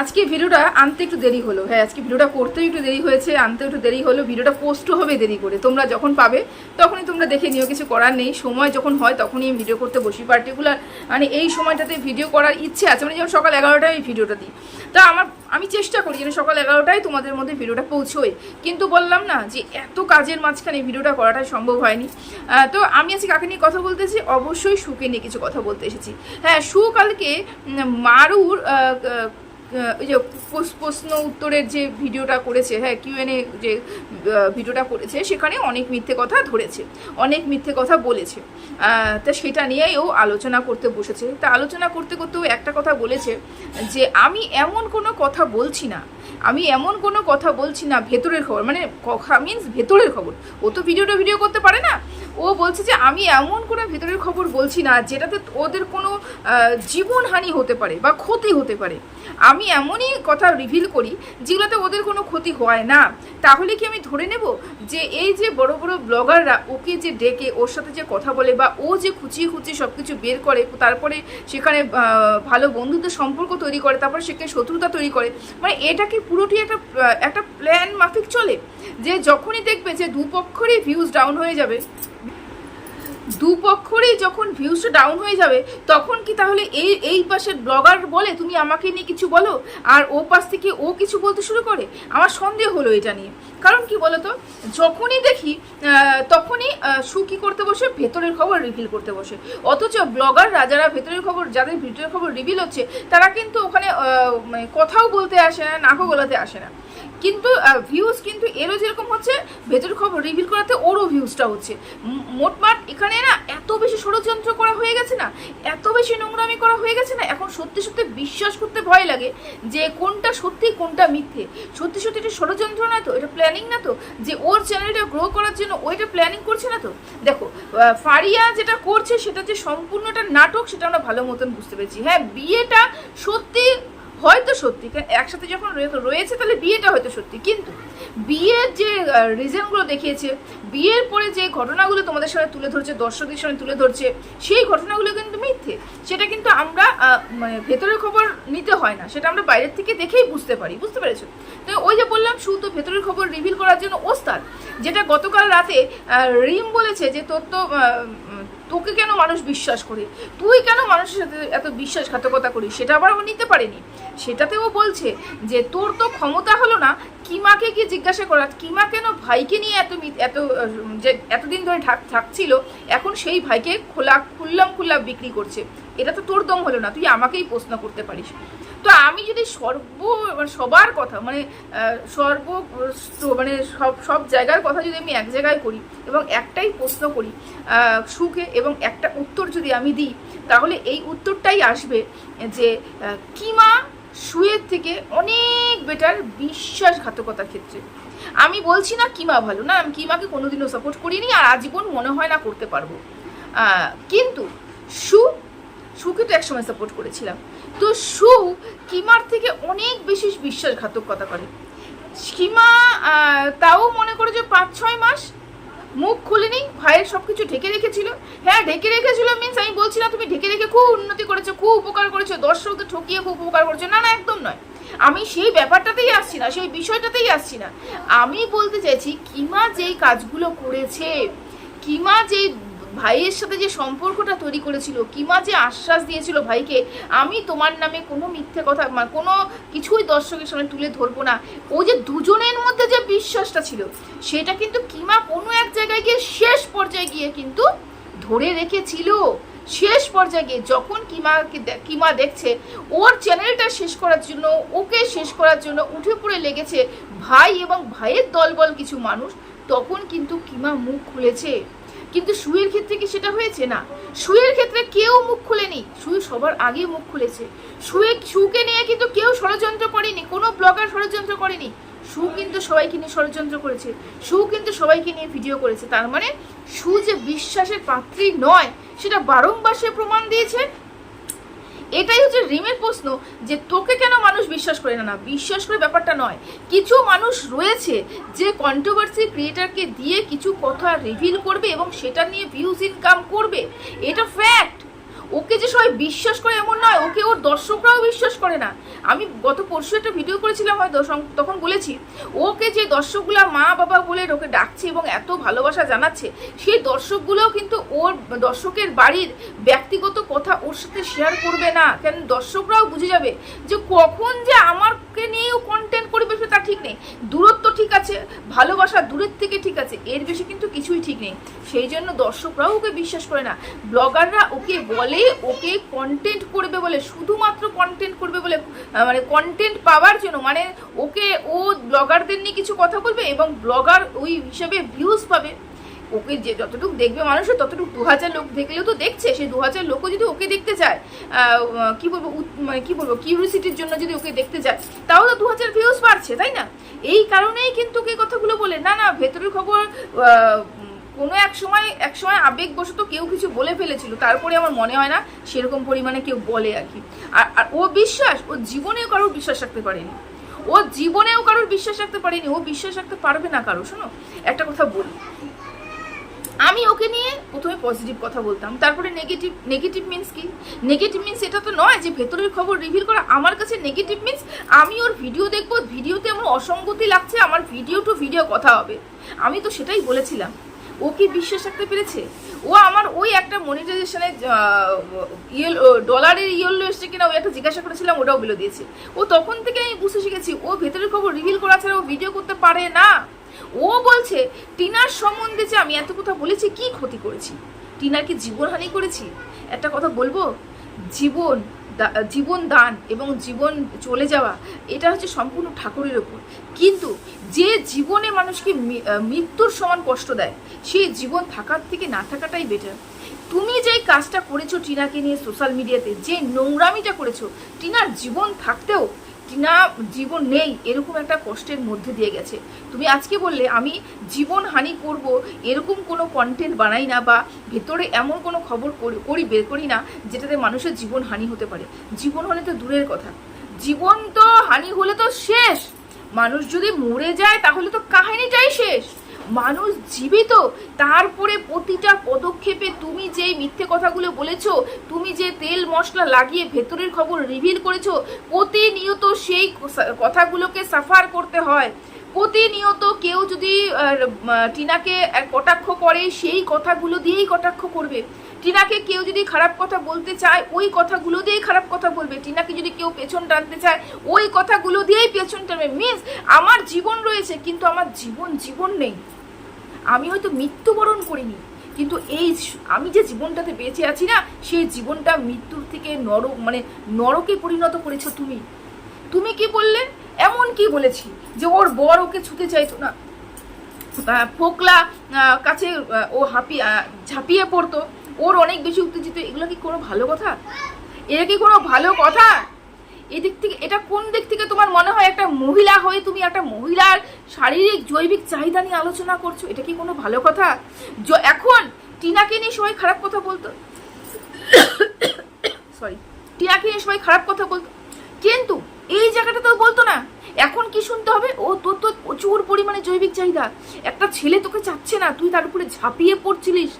আজকে ভিডিওটা আনতে একটু দেরি হলো। হ্যাঁ আজকে ভিডিওটা করতে একটু দেরি হয়েছে আনতে একটু দেরি হলো, ভিডিওটা পোস্টও হবে দেরি করে। তোমরা যখন পাবে, তখনই তোমরা দেখে নিও, কিছু করার নেই। সময় যখন হয়, তখনই ভিডিও করতে বসি। পার্টিকুলার মানে এই সময়টাতে ভিডিও করার ইচ্ছে আছে মানে যেমন সকাল এগারোটায় আমি ভিডিওটা দিই। তা আমার, আমি চেষ্টা করি যেন সকাল এগারোটায় তোমাদের মধ্যে ভিডিওটা পৌঁছোয়। কিন্তু বললাম না যে এত কাজের মাঝখানে ভিডিওটা করাটাই সম্ভব হয়নি। তো আমি আজকে কাকে নিয়ে কথা বলতেছি অবশ্যই সুকে নিয়ে কিছু কথা বলতে এসেছি। হ্যাঁ সু কালকে মারুর ওই যে প্রশ্ন উত্তরের যে ভিডিওটা করেছে হ্যাঁ কিউএনএ যে ভিডিওটা করেছে, সেখানে অনেক মিথ্যে কথা ধরেছে, অনেক মিথ্যে কথা বলেছে। তা সেটা নিয়েই ও আলোচনা করতে বসেছে। তা আলোচনা করতে করতে ও একটা কথা বলেছে যে, আমি এমন কোনো কথা বলছি না, আমি এমন কোনো কথা বলছি না ভেতরের খবর মানে কথা মিনস ভেতরের খবর। ও তো ভিডিওটা ভিডিও করতে পারে না, ও বলছে যে, আমি এমন কোনো ভেতরের খবর বলছি না, যেটাতে ওদের কোনো জীবনহানি হতে পারে বা ক্ষতি হতে পারে। আমি এমনই কথা রিভিল করি যেগুলোতে ওদের কোনো ক্ষতি হয় না। তাহলে কি আমি ধরে নেব যে এই যে বড় বড় ব্লগাররা ওকে যে ডেকে, ওর সাথে যে কথা বলে বা ও যে খুঁচিয়ে খুঁচিয়ে সব কিছু বের করে, তারপরে সেখানে ভালো বন্ধুত্বের সম্পর্ক তৈরি করে, তারপরে সেখানে শত্রুতা তৈরি করে মানে এটা কি পুরোটি একটা একটা প্ল্যান মাফিক চলে? যে যখনই দেখবে যে দুপক্ষরই ভিউজ ডাউন হয়ে যাবে দুপক্ষরই যখন ভিউজটা ডাউন হয়ে যাবে, তখন কি তাহলে এই এই পাশের ব্লগার বলে, তুমি আমাকে নিয়ে কিছু বলো? আর ও পাশ থেকে ও কিছু বলতে শুরু করে? আমার সন্দেহ হলো এটা নিয়ে। কারণ কি বলতো? যখনই দেখি তখনই সু কি করতে বসে? ভেতরের খবর রিভিল করতে বসে। অথচ ব্লগাররা যারা ভেতরের খবর, যাদের ভিতরের খবর রিভিল হচ্ছে, তারা কিন্তু ওখানে মানে কথাও বলতে আসে না, নাকও গলাতে আসে না। কিন্তু ভিউজ কিন্তু এরও যেরকম হচ্ছে ভেতরের খবর রিভিল করাতে ওরও ভিউজটা হচ্ছে। মোটমাট এখানে না এত বেশি ষড়যন্ত্র করা হয়ে গেছে না, এত বেশি নোংরামি করা হয়ে গেছে না, এখন সত্যি সত্যি বিশ্বাস করতে ভয় লাগে যে কোনটা সত্যি, কোনটা মিথ্যে। সত্যি সত্যি এটা ষড়যন্ত্র না তো, এটা প্ল্যানিং না তো? যে ওর চ্যানেলটা গ্রো করার জন্য ওইটা প্ল্যানিং করছে না তো? দেখো ফারিয়া যেটা করছে সেটা যে সম্পূর্ণটা নাটক, সেটা আমরা ভালো মতন বুঝতে পেরেছি। হ্যাঁ বিয়েটা সত্যি হয়তো সত্যি একসাথে যখন রয়েছে তাহলে বিয়েটা হয়তো সত্যি। কিন্তু বিয়ের যে রিজনগুলো দেখিয়েছে বিয়ের পরে যে ঘটনাগুলো তোমাদের সামনে তুলে ধরছে, দর্শকদের সামনে তুলে ধরছে, সেই ঘটনাগুলো কিন্তু মিথ্যে। সেটা কিন্তু আমরা মানে ভেতরের খবর নিতে হয় না। সেটা আমরা বাইরের থেকে দেখেই বুঝতে পারি। বুঝতে পেরেছ? তো ওই যে বললাম, শুধু ভেতরের খবর রিভিল করার জন্য ওস্তাদ, যেটা গতকাল রাতে রিম বলেছে যে তোর তো তোকে কেন মানুষ বিশ্বাস করে? তুই কেন মানুষের সাথে এত বিশ্বাসঘাতকতা করিস? সেটা আবার ও নিতে পারেনি। সেটাতে ও বলছে যে তোর তো ক্ষমতা হলো না, কিমাকে কি জিজ্ঞাসা করা কিমা কেন ভাইকে নিয়ে এত এত যে এতদিন ধরে থাকছিল, এখন সেই ভাইকে খোলা, খুল্লাম খুল্লাম বিক্রি করছে। এটা তো তোর দম হলো না, তুই আমাকেই প্রশ্ন করতে পারিস। তো আমি যদি সর্ব মানে সবার কথা মানে সর্ব মানে সব সব জায়গার কথা যদি আমি এক জায়গায় করি এবং একটাই প্রশ্ন করি সুখে এবং একটা উত্তর যদি আমি দিই, তাহলে এই উত্তরটাই আসবে যে কিমা সুয়ের থেকে অনেক বেটার বিশ্বাসঘাতকতার ক্ষেত্রে। আমি বলছি না কিমা ভালো না, আমি কিমাকে কোনোদিনও সাপোর্ট করিনি আর আজীবন মনে হয় না করতে পারব। কিন্তু সু, সুকে তো একসময় সাপোর্ট করেছিলাম। তো সু কিমার থেকে অনেক বেশি বিশ্বাসঘাতকতা করে কিমা তাও মনে করে যে পাঁচ ছয় মাস মুখ খুলেনি, ভাইয়ের সব কিছু ঢেকে রেখেছিল। হ্যাঁ ঢেকে রেখেছিল মিন্স আমি বলছি না তুমি ঢেকে রেখে খুব উন্নতি করেছ, খুব উপকার করেছ, দর্শকদের ঠকিয়ে খুব উপকার করেছ। না না, একদম নয়। আমি সেই ব্যাপারটাতেই আসছি না, সেই বিষয়টাতেই আসছি না। আমি বলতে চাইছি, কিমা যেই কাজগুলো করেছে, কিমা যেই ভাইয়ের সাথে যে সম্পর্কটা তৈরি করেছিল, কিমা যে আশ্বাস দিয়েছিল ভাইকে, আমি তোমার নামে কোনো মিথ্যে কথা কোনো কিছুই দর্শকের সামনে তুলে ধরবো না। ও যে দুজনের মধ্যে যে বিশ্বাসটা ছিল, সেটা কিন্তু কিমা কোনো এক জায়গায় গিয়ে শেষ পর্যায়ে গিয়ে কিন্তু ধরে রেখেছিল। শেষ পর্যায়ে গিয়ে যখন কিমাকে কিমা দেখছে, ওর চ্যানেলটা শেষ করার জন্য, ওকে শেষ করার জন্য উঠে পড়ে লেগেছে ভাই এবং ভাইয়ের দলবল কিছু মানুষ, তখন কিন্তু কিমা মুখ খুলেছে। কিন্তু সুয়ের ক্ষেত্রে কি সেটা হয়েছে? না। সুয়ের ক্ষেত্রে কেউ মুখ খুলেনি। সুই সবার আগে মুখ খুলেছে। সুয়ে সুকে নিয়ে কিন্তু কেউ ষড়যন্ত্র করেনি, কোনো ব্লগার ষড়যন্ত্র করেনি। সু কিন্তু সবাইকে নিয়ে ষড়যন্ত্র করেছে। সু কিন্তু সবাইকে নিয়ে ভিডিও করেছে। তার মানে সু যে বিশ্বাসের পাত্রী নয়, সেটা বারংবার সে প্রমাণ দিয়েছে। এটাই হচ্ছে রিমের প্রশ্ন যে তোকে কেন মানুষ বিশ্বাস করে না? না, বিশ্বাস করে ব্যাপারটা নয়। কিছু মানুষ রয়েছে যে কন্ট্রোভার্সি ক্রিয়েটারকে দিয়ে কিছু কথা রিভিল করবে এবং সেটা নিয়ে ভিউজ ইনকাম করবে। এটা ফ্যাক্ট ওকে যে সবাই বিশ্বাস করে এমন নয়, ওকে ওর দর্শকরাও বিশ্বাস করে না। আমি গত পরশু একটা ভিডিও করেছিলাম হয়তো, সং- তখন বলেছি, ওকে যে দর্শকগুলা মা, বাবা বলে ওকে ডাকছে এবং এত ভালোবাসা জানাচ্ছে, সেই দর্শকগুলোও কিন্তু ওর দর্শকের বাড়ির ব্যক্তিগত কথা ওর সাথে শেয়ার করবে না। কেন? দর্শকরাও বুঝে যাবে যে কখন যে আমাকে নিয়েও কন্টেন্ট করবে সেটা ঠিক নেই। আছে ভালোবাসা দূরের থেকে ঠিক আছে, এর বেশি কিন্তু কিছুই ঠিক নেই। সেই জন্য দর্শকরাও ওকে বিশ্বাস করে না। ব্লগাররা ওকে বলে, ওকে কন্টেন্ট করবে বলে, শুধুমাত্র কন্টেন্ট করবে বলে মানে কন্টেন্ট পাওয়ার জন্য মানে ওকে ও ব্লগারদের নিয়ে কিছু কথা বলবে এবং ব্লগার ওই হিসাবে ভিউজ পাবে। ওকে যে যতটুকু দেখবে মানুষ ততটুকু দু হাজার লোক দেখলেও তো দেখছে। সেই দু হাজার লোকও যদি ওকে দেখতে চায় কি বলব মানে কি বলব কিউরিসিটির জন্য যদি ওকে দেখতে যায় তাও তো দু হাজার ভিউজ বাড়ছে, তাই না? এই কারণেই কিন্তু কে কথাগুলো বলে। না না, ভেতরের খবর কোনো এক সময় এক সময় আবেগবশত কেউ কিছু বলে ফেলেছিল, তারপরে আমার মনে হয় না সেরকম পরিমাণে কেউ বলে আর কি। আর আর ও বিশ্বাস, ও জীবনেও কারোর বিশ্বাস রাখতে পারেনি। ও জীবনেও কারোর বিশ্বাস রাখতে পারেনি, ও বিশ্বাস রাখতে পারবে না কারও, শোনো? একটা কথা বলি। আমি ওকে নিয়ে প্রথমে পজিটিভ কথা বলতাম, তারপরে নেগেটিভ নেগেটিভ মিন্স কি? নেগেটিভ মিন্স এটা তো নয় যে ভেতরের খবর রিভিল করা আমার কাছে নেগেটিভ মিন্স আমি ওর ভিডিও দেখব ভিডিওতে আমার অসঙ্গতি লাগছে, আমার ভিডিও টু ভিডিও কথা হবে। আমি তো সেটাই বলেছিলাম। ও কি বিশ্বাস রাখতে পেরেছে? ও আমার ওই একটা মনিটাইজেশনে ডলারের ইয়েলো এসছে কিনা ওই একটা জিজ্ঞাসা করেছিলাম, ওটাও বলে দিয়েছে। ও তখন থেকে আমি বুঝতে শিখেছি, ও ভেতরের খবর রিভিল করা ছাড়া ও ভিডিও করতে পারে না। ও বলছে, টিনার সম্বন্ধে যে আমি এত কথা বলেছি, কি ক্ষতি করেছি? টিনার কি জীবনহানি করেছি? একটা কথা বলব? জীবন জীবন দান এবং জীবন চলে যাওয়া, এটা হচ্ছে সম্পূর্ণ ঠাকুরের ওপর কিন্তু যে জীবনে মানুষকে মৃত্যুর সমান কষ্ট দেয়, সেই জীবন থাকার থেকে না থাকাটাই বেটার তুমি যেই কাজটা করেছ টিনাকে নিয়ে সোশ্যাল মিডিয়াতে যে নোংরামিটা করেছ, টিনার জীবন থাকতেও টিনা জীবন নেই, এরকম একটা কষ্টের মধ্যে দিয়ে গেছে। তুমি আজকে বললে, আমি জীবন হানি করব, এরকম কোনো কন্টেন্ট বানাই না বা ভেতরে এমন কোনো খবর করি- বের করি না, যেটাতে মানুষের জীবন হানি হতে পারে। জীবন হলে তো দূরের কথা। জীবন তো হানি হলে তো শেষ। মানুষ যদি মরে যায়, তাহলে তো কাহিনীটাই শেষ। মানুষ জীবিত, তারপরে প্রতিটা পদক্ষেপে তুমি যে মিথ্যে কথাগুলো বলেছ তুমি যে তেল মশলা লাগিয়ে ভেতরের খবর রিভিল করেছ, প্রতিনিয়ত সেই কথাগুলোকে সাফার করতে হয়। প্রতিনিয়ত কেউ যদি টিনাকে কটাক্ষ করে, সেই কথাগুলো দিয়েই কটাক্ষ করবে। টিনাকে কেউ যদি খারাপ কথা বলতে চায়, ওই কথাগুলো দিয়েই খারাপ কথা বলবে। টিনাকে যদি কেউ পেছন টানতে চায়, ওই কথাগুলো দিয়েই পেছন টানবে। মিন্স আমার জীবন রয়েছে, কিন্তু আমার জীবন জীবন নেই। আমি হয়তো মৃত্যুবরণ করিনি। কিন্তু এই আমি যে জীবনটাতে বেঁচে আছি না, সেই জীবনটা মৃত্যুর থেকে নরক মানে নরকে পরিণত করেছ তুমি। তুমি কি বললে? এমন কি বলেছি যে ওর বর ওকে ছুতে চাইতো না? ফোকলা কাছে ও হাঁপিয়ে ঝাঁপিয়ে পড়তো। ওর অনেক বেশি উত্তেজিত। এগুলো কি কোনো ভালো কথা? এটা কি কোনো ভালো কথা? এদিক থেকে এটা কোন দিক থেকে তোমার মনে হয় একটা মহিলা হয়ে তুমি একটা মহিলার শারীরিক জৈবিক চাহিদা নিয়ে আলোচনা করছ? এটা কি কোনো ভালো কথা? এখন টিনাকে নিয়ে সবাই খারাপ কথা বলতো। সরি টিনাকে নিয়ে সবাই খারাপ কথা বলতো। কিন্তু এই জায়গাটা তো বলতো না। এখন কি শুনতে হবে? ও তোর তো প্রচুর পরিমাণে জৈবিক চাহিদা। একটা ছেলে তোকে চাচ্ছে না। তুই তার উপরে ঝাঁপিয়ে পড়ছিলিস।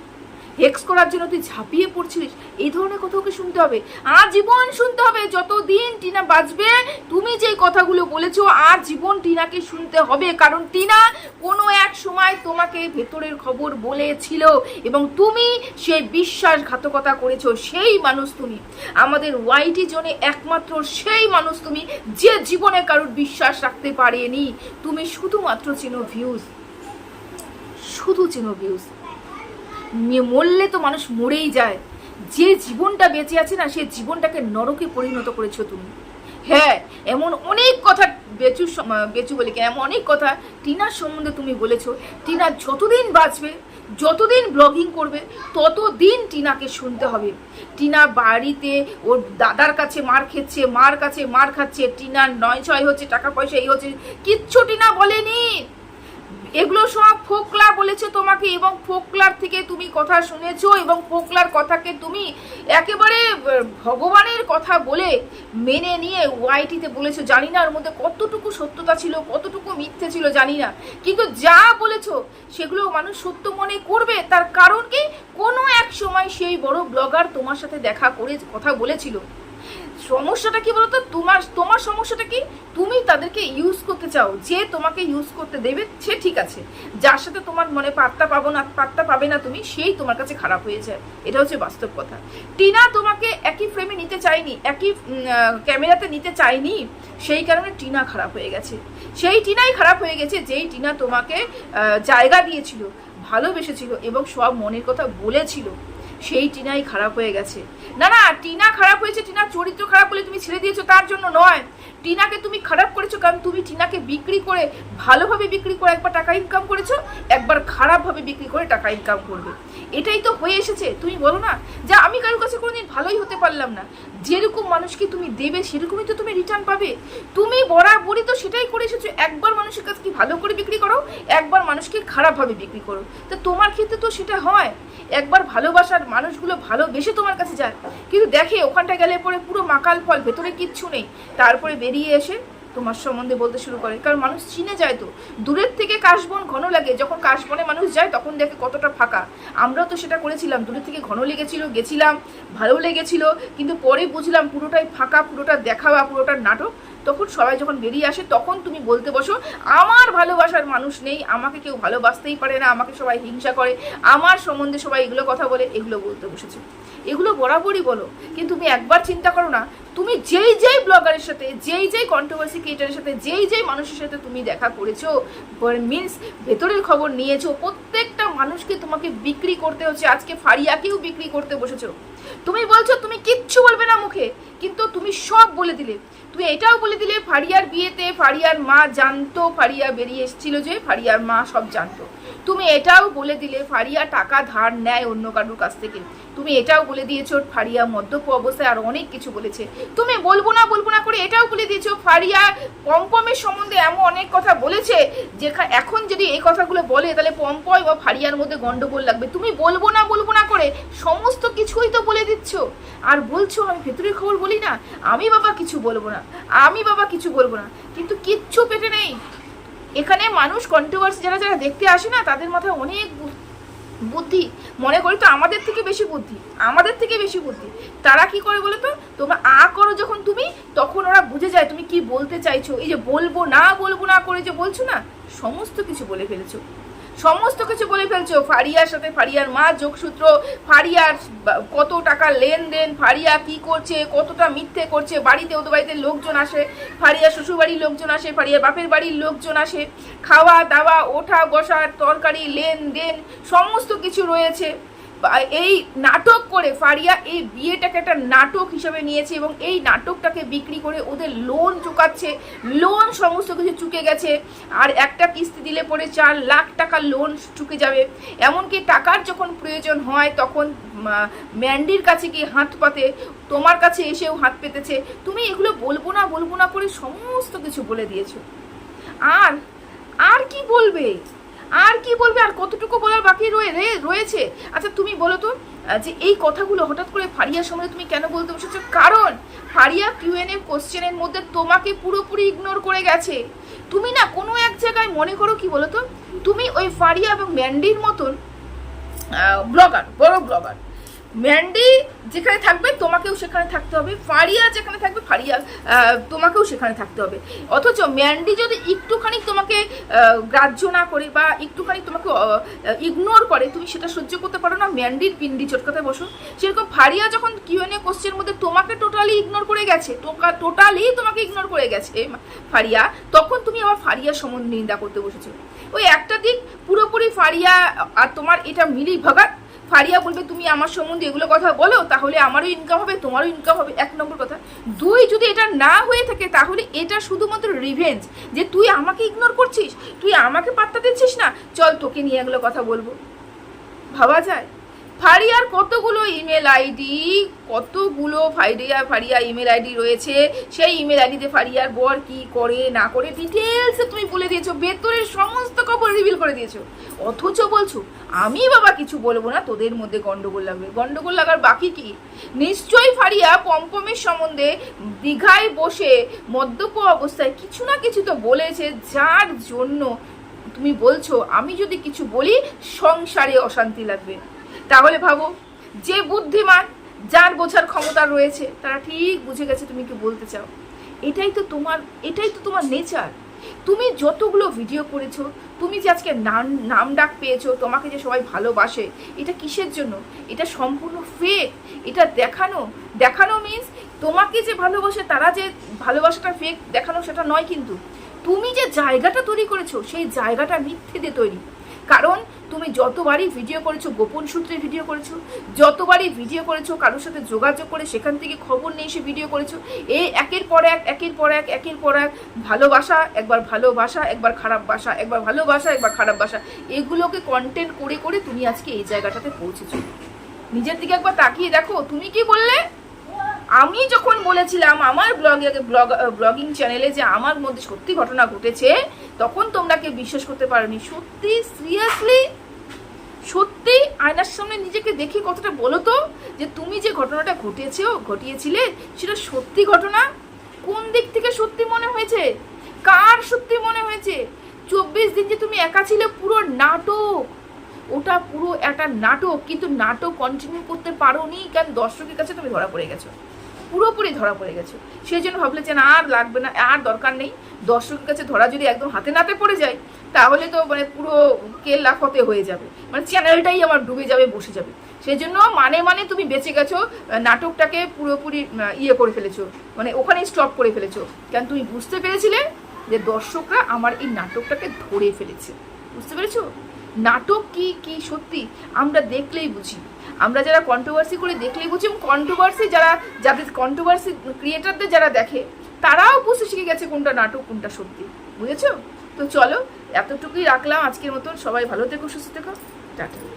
হেক্স করার জন্য তুই ঝাঁপিয়ে পড়ছিলিস। এই ধরনের কথা ওকে শুনতে হবে। আর জীবন শুনতে হবে, যতদিন টিনা বাঁচবে, তুমি যে কথাগুলো বলেছ আর জীবন টিনাকে শুনতে হবে। কারণ টিনা কোনো এক সময় তোমাকে ভেতরের খবর বলেছিল এবং তুমি সেই বিশ্বাসঘাতকতা করেছ, সেই মানুষ তুমি। আমাদের ওয়াইটি জনে একমাত্র সেই মানুষ তুমি, যে জীবনে কারোর বিশ্বাস রাখতে পারেনি। তুমি শুধুমাত্র চিনো ভিউজ শুধু চিনো ভিউজ মরলে তো মানুষ মরেই যায়। যে জীবনটা বেঁচে আছে না সেই জীবনটাকে নরকে পরিণত করেছ তুমি। হ্যাঁ এমন অনেক কথা বেচু বেচু বলে কি, এমন অনেক কথা টিনার সম্বন্ধে তুমি বলেছ। টিনা যতদিন বাঁচবে, যতদিন ব্লগিং করবে, ততদিন টিনাকে শুনতে হবে। টিনা বাড়িতে ওর দাদার কাছে মার খেচ্ছে, মার কাছে মার খাচ্ছে, টিনার নয় ছয় হচ্ছে, টাকা পয়সা এই হচ্ছে, কিচ্ছু টিনা বলেনি। এগুলো সব ফোকলা বলেছে তোমাকে এবং ফোকলার থেকে তুমি কথা শুনেছো এবং ফোকলার কথাকে তুমি একেবারে ভগবানের কথা বলে মেনে নিয়ে ওয়াইটিতে বলেছ। জানি না ওর মধ্যে কতটুকু সত্যতা ছিল, কতটুকু মিথ্যে ছিল, জানি না। কিন্তু যা বলেছ, সেগুলো মানুষ সত্য মনে করবে। তার কারণ কি? কোনো এক সময় সেই বড় ব্লগার তোমার সাথে দেখা করে কথা বলেছিল। সমস্যাটা কি বলতো? তোমার তোমার সমস্যাটা কি? তুমি তাদেরকে ইউজ করতে চাও, যে তোমাকে ইউজ করতে দেবে, সে ঠিক আছে। যার সাথে তোমার মনে পাত্তা পাবো না, পাত্তা পাবে না তুমি, সেই তোমার কাছে খারাপ হয়ে যায়। এটা হচ্ছে বাস্তব কথা। টিনা তোমাকে একই ফ্রেমে নিতে চাইনি একই ক্যামেরাতে নিতে চাইনি সেই কারণে টিনা খারাপ হয়ে গেছে। সেই টিনাই খারাপ হয়ে গেছে, যেই টিনা তোমাকে জায়গা দিয়েছিল, ভালোবেসেছিল এবং সব মনের কথা বলেছিল। সেই টিনাই খারাপ হয়ে গেছে। না না, টিনা খারাপ হয়েছে, টিনার চরিত্র খারাপ বলে তুমি ছেড়ে দিয়েছ তার জন্য নয়। টিনাকে তুমি খারাপ করেছ, কারণ তুমি টিনাকে বিক্রি করে ভালোভাবে বিক্রি করে একবার টাকা ইনকাম করেছ, একবার খারাপভাবে বিক্রি করে টাকা ইনকাম করবে। এটাই তো হয়ে এসেছে। তুমি বলো না, যে আমি কারোর কাছে কোনোদিন ভালোই হতে পারলাম না। যেরকম মানুষকে তুমি দেবে, সেরকমই তো তুমি রিটার্ন পাবে। তুমি বরাবরই তো সেটাই করে এসেছ, একবার মানুষের কাছে কি ভালো করে বিক্রি করো, একবার মানুষকে খারাপভাবে বিক্রি করো। তো তোমার ক্ষেত্রে তো সেটা হয়। একবার ভালোবাসার মানুষগুলো ভালোবেসে তোমার কাছে যায়। কিন্তু দেখে ওখানটা গেলে পরে পুরো মাকাল ফল, ভেতরে কিচ্ছু নেই। তারপরে বেরিয়ে এসে তোমার সম্বন্ধে বলতে শুরু করে। কারণ মানুষ চিনে যায় তো। দূরের থেকে কাশবন ঘন লাগে। যখন কাশবনে মানুষ যায়, তখন দেখে কতটা ফাঁকা। আমরাও তো সেটা করেছিলাম। দূরের থেকে ঘন লেগেছিল, গেছিলাম, ভালো লেগেছিল, কিন্তু পরে বুঝলাম পুরোটাই ফাঁকা, পুরোটা দেখাওয়া, পুরোটা নাটক। তখন সবাই যখন বেরিয়ে আসে, তখন তুমি বলতে বসো, আমার ভালোবাসার মানুষ নেই, আমাকে কেউ ভালোবাসতেই পারে না, আমাকে সবাই হিংসা করে, আমার সম্বন্ধে সবাই এগুলো কথা বলে, এগুলো বলতে বসেছে। এগুলো বরাবরই বলো, কিন্তু তুমি একবার চিন্তা করো না, তুমি যেই যেই ব্লগারের সাথে, যেই যেই কন্ট্রোভার্সি ক্রিয়েটারের সাথে, যেই যেই মানুষের সাথে তুমি দেখা করেছ মিনস ভেতরের খবর নিয়েছো, প্রত্যেকটা মানুষকে তোমাকে বিক্রি করতে হচ্ছে, আজকে ফারিয়াকেও বিক্রি করতে বসেছো। তুমি বলছো, তুমি কিচ্ছু বলবে না মুখে, কিন্তু তুমি সব বলে দিলে। তুমি এটাও বলে দিলে, ফারিয়ার বিয়েতে ফারিয়ার মা জানতো, ফারিয়া বেরিয়ে এসেছিল যে ফারিয়ার মা সব জানতো। তুমি এটাও বলে দিলে ফারিয়া টাকা ধার নেয় অন্য কারোর কাছ থেকে। তুমি এটাও বলে দিয়েছ, ফারিয়া মদ্যপ অবস্থায় আর অনেক কিছু বলেছে। তুমি বলব না বলব না করে এটাও বলে দিয়েছ, ফারিয়া পম্পমের সম্বন্ধে এমন অনেক কথা বলেছে যেখানে এখন যদি এই কথাগুলো বলে, তাহলে পম্পয় বা ফারিয়ার মধ্যে গন্ডগোল লাগবে। তুমি বলব না বলব না করে সমস্ত কিছুই তো বলে দিচ্ছ। আর বলছো, আমি ভেতরের খবর বলি না? আমি বাবা কিছু বলব না। আমি বাবা কিছু বলব না। কিন্তু কিচ্ছু পেটে নেই। এখানে মানুষ কন্ট্রোভার্সি যারা যারা দেখতে আসে না, তাদের মাথায় অনেক বুদ্ধি। মনে করি তো আমাদের থেকে বেশি বুদ্ধি। আমাদের থেকে বেশি বুদ্ধি। তারা কি করে বলে তো তোমরা আ করো যখন তুমি, তখন ওরা বুঝে যায় তুমি কি বলতে চাইছো। এই যে বলব না বলব না করে যে বলছো না, সমস্ত কিছু বলে ফেলেছো। সমস্ত কিছু বলে ফেলছো। ফারিয়ার সাথে ফারিয়ার মা, যোগসূত্র, ফারিয়ার কত টাকা লেনদেন, ফারিয়া কি করছে, কতটা মিথ্যে করছে, বাড়িতে ওদের বাড়িতে লোকজন আসে ফারিয়া শ্বশুরবাড়ির লোকজন আসে ফারিয়া বাপের বাড়ির লোকজন আসে খাওয়া দাওয়া ওঠা বসা তরকারি, লেনদেন, সমস্ত কিছু রয়েছে। এই নাটক করে ফারিয়া এই বিয়েটাকে একটা নাটক হিসেবে নিয়েছে এবং এই নাটকটাকে বিক্রি করে ওদের লোন চুকাচ্ছে। লোন সমস্ত কিছু চুকে গেছে। আর একটা কিস্তি দিলে পরে চার লাখ টাকা লোন চুকে যাবে। এমনকি টাকার যখন প্রয়োজন হয় তখন ম্যান্ডির কাছে গিয়ে হাত পাতে। তোমার কাছে এসেও হাত পেতেছে। তুমি এগুলো বলব না বলব না করে সমস্ত কিছু বলে দিয়েছ। আর আর কি বলবে? আর কি বলবে? আর কতটুকু বলার বাকি রয়েছে? আচ্ছা তুমি বলো তো যে এই কথাগুলো হঠাৎ করে ফারিয়া সময় তুমি কেন বলতে বসেছো? কারণ ফারিয়া কিউএন এ কোশ্চেনের মধ্যে তোমাকে পুরোপুরি ইগনোর করে গেছে। তুমি না কোনো এক জায়গায় মনে করো কি বলো তো? তুমি ওই ফারিয়া এবং ম্যান্ডির মতন ব্লগার বড় ব্লগার ম্যান্ডি যেখানে থাকবে, তোমাকেও সেখানে থাকতে হবে। ফারিয়া যেখানে থাকবে ফারিয়া তোমাকেও সেখানে থাকতে হবে। অথচ ম্যান্ডি যদি একটুখানি তোমাকে গ্রাহ্য না করে বা একটুখানি তোমাকে ইগনোর করে, তুমি সেটা সহ্য করতে পারো না ম্যান্ডির পিন্ডি চটকাতে বসো। সেরকম ফারিয়া যখন কিউএনএ কোশ্চের মধ্যে তোমাকে টোটালি ইগনোর করে গেছে টোটালি তোমাকে ইগনোর করে গেছে ফারিয়া তখন তুমি আবার ফারিয়ার সম্বন্ধে নিন্দা করতে বসেছো। ওই একটা দিক পুরোপুরি ফারিয়া আর তোমার এটা মিলি ভাগাত ফারিয়া বলবে, তুমি আমার সম্বন্ধে এগুলো কথা বলো, তাহলে আমারও ইনকাম হবে, তোমারও ইনকাম হবে। এক নম্বর কথা। দুই, যদি এটা না হয়ে থাকে, তাহলে এটা শুধুমাত্র রিভেঞ্জ যে তুই আমাকে ইগনোর করছিস, তুই আমাকে পাত্তা দিচ্ছিস না। চল তোকে নিয়ে এগুলো কথা বলব। ভাবা যায়? ফারিয়ার কতগুলো ইমেল আইডি কতগুলো ফারিয়া ফারিয়া ইমেল আইডি রয়েছে? সেই ইমেল আইডিতে ফারিয়ার বর কি করে, না করে ডিটেলস তুমি বলে দিয়েছ, ভেতরের সমস্ত খবর রিভিল করে দিয়েছ। অথচ বলছো, আমি বাবা কিছু বলব না, তোদের মধ্যে গন্ডগোল লাগবে। গন্ডগোল লাগার বাকি কি? নিশ্চয়ই ফারিয়া পম্পমের সম্বন্ধে দীঘায় বসে মদ্যপ অবস্থায় কিছু না কিছু তো বলেছে, যার জন্য তুমি বলছো, আমি যদি কিছু বলি, সংসারে অশান্তি লাগবে। তাহলে ভাবো, যে বুদ্ধিমান, যার বোঝার ক্ষমতা রয়েছে, তারা ঠিক বুঝে গেছে তুমি কি বলতে চাও। এটাই তো তোমার, এটাই তো তোমার নেচার তুমি যতগুলো ভিডিও করেছ, তুমি যে আজকে নাম নাম ডাক পেয়েছ, তোমাকে যে সবাই ভালোবাসে, এটা কিসের জন্য? এটা সম্পূর্ণ ফেক এটা দেখানো দেখানো মিন্স তোমাকে যে ভালোবাসে, তারা যে ভালোবাসাটা ফেক দেখানো সেটা নয় কিন্তু। তুমি যে জায়গাটা তৈরি করেছ, সেই জায়গাটা মিথ্যে দিয়ে তৈরি। কারণ তুমি যতবারই ভিডিও করেছ, গোপন সূত্রে ভিডিও করেছ, যতবারই ভিডিও করেছ, কারোর সাথে যোগাযোগ করে সেখান থেকে খবর নিয়ে এসে ভিডিও করেছ এই একের পর এক, একের পর এক, একের পর এক, ভালোবাসা, একবার ভালোবাসা, একবার খারাপ বাসা, একবার ভালোবাসা, একবার খারাপ বাসা, এগুলোকে কন্টেন্ট করে করে তুমি আজকে এই জায়গাটাতে পৌঁছেছো। নিজের দিকে একবার তাকিয়ে দেখো, তুমি কি বললে? আমি যখন বলেছিলাম আমার ব্লগে ব্লগ ব্লগিং চ্যানেলে যে আমার মধ্যে সত্যি ঘটনা ঘটেছে তখন তোমরা কেউ বিশ্বাস করতে পারোনি। সত্যি সিরিয়াসলি সত্যি? আয়নার সামনে নিজেকে দেখে কতটা বলো তো যে তুমি যে ঘটনাটা ঘটেছো ঘটিয়েছিলে, সেটা সত্যি ঘটনা? কোন দিক থেকে সত্যি মনে হয়েছে? কার সত্যি মনে হয়েছে? চব্বিশ দিন যে তুমি একা ছিলে, পুরো নাটক। ওটা পুরো একটা নাটক, কিন্তু নাটক কন্টিনিউ করতে পারোনি কারণ দর্শকের কাছে তুমি ধরা পড়ে গেছো। পুরোপুরি ধরা পড়ে গেছো। সেই জন্য ভাবলে যে না, আর লাগবে না, আর দরকার নেই। দর্শকের কাছে ধরা যদি একদম হাতে নাতে পড়ে যায়, তাহলে তো মানে পুরো কেল্লা ফতে হয়ে যাবে। মানে চ্যানেলটাই আমার ডুবে যাবে, বসে যাবে। সেই জন্য মানে মানে তুমি বেঁচে গেছো, নাটকটাকে পুরোপুরি ইয়ে করে ফেলেছো মানে ওখানে স্টপ করে ফেলেছো। কারণ তুমি বুঝতে পেরেছিলে যে দর্শকরা আমার এই নাটকটাকে ধরে ফেলেছে? বুঝতে পেরেছ? নাটক কি কি সত্যি? আমরা দেখলেই বুঝি। আমরা যারা কন্ট্রোভার্সি করে দেখলেই বুঝি কন্ট্রোভার্সি যারা, যাদের কন্ট্রোভার্সি ক্রিয়েটারদের যারা দেখে, তারাও বুঝতে শিখে গেছে কোনটা নাটক, কোনটা সত্যি। বুঝেছ? তো চলো, এতটুকুই রাখলাম। আজকের মতন সবাই ভালো থেকো, সুস্থ থেকো। টাটা।